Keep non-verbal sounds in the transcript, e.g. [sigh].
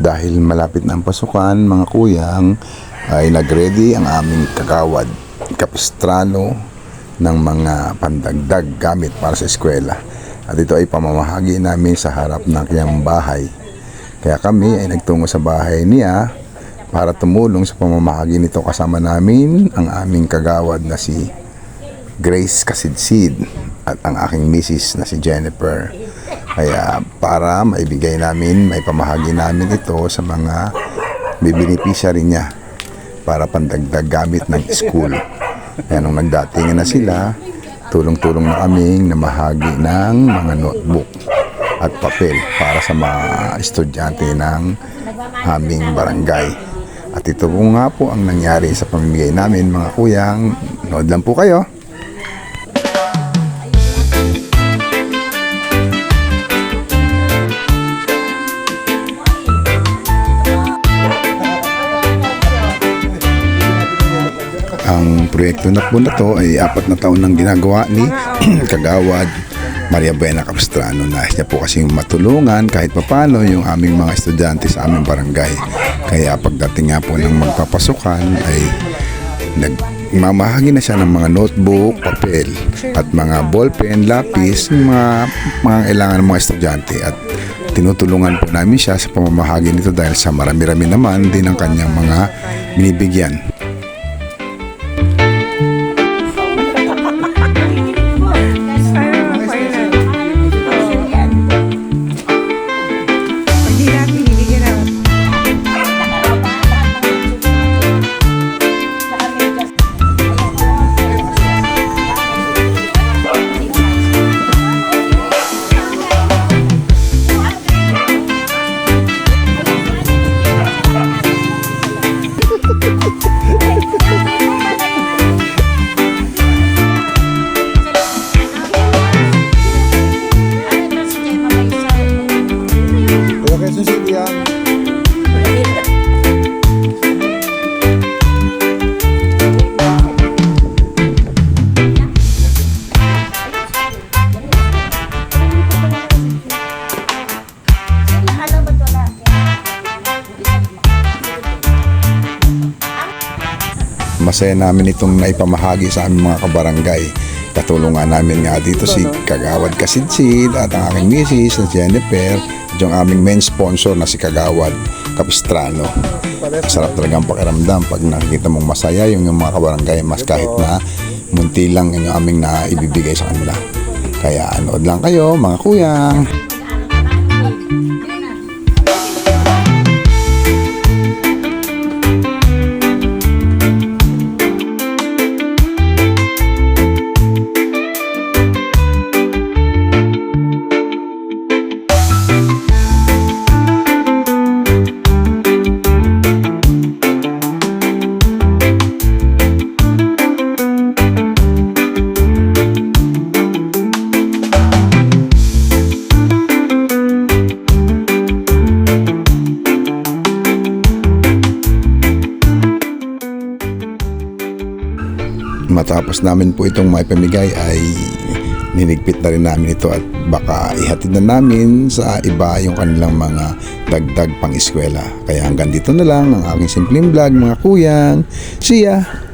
Dahil malapit na ang pasukan, mga kuyang, ay nagready ang aming kagawad, kapistrano ng mga pandagdag gamit para sa eskwela. At ito ay pamamahagi namin sa harap ng kanyang bahay. Kaya kami ay nagtungo sa bahay niya para tumulong sa pamamahagi nito kasama namin ang aming kagawad na si Grace Kasidsid at ang aking misis na si Jennifer. Kaya para maibigay namin, may pamahagi namin ito sa mga bibinipisya rin niya para pandagdag gamit ng school. Kaya nung nagdatingan na sila, tulong-tulong na kaming namahagi ng mga notebook at papel para sa mga estudyante ng aming barangay. At ito po nga po ang nangyari sa pamimigay namin mga kuyang. Nood lang po kayo. Ang proyekto na po na to ay apat na taon nang ginagawa ni [clears throat] Kagawad Maria Buena Capistrano. Nais niya po kasing matulungan kahit papalo yung aming mga estudyante sa aming barangay. Kaya pagdating nga po ng magpapasukan ay nag mamahagi na siya ng mga notebook, papel at mga ballpen, lapis, mga mga kailangan ng mga estudyante at tinutulungan po namin siya sa pamamahagi nito dahil sa marami-rami naman din ang kanyang mga binibigyan. Masaya namin itong naipamahagi sa aming mga kabarangay. Katulungan namin nga dito si Kagawad Kasidsid at ang aking misis na Jennifer at yung aming main sponsor na si Kagawad Capistrano. Masarap talagang pakiramdam pag nakikita mong masaya yung, yung mga kabarangay mas kahit na munti lang yung aming na ibibigay sa kanila. Kaya anood lang kayo mga kuyang. Matapos namin po itong maipamigay ay ninigpit na rin namin ito at baka ihatid na namin sa iba yung kanilang mga dagdag pang eskwela. Kaya hanggang dito na lang ang aking simpleng vlog mga kuyang. See ya!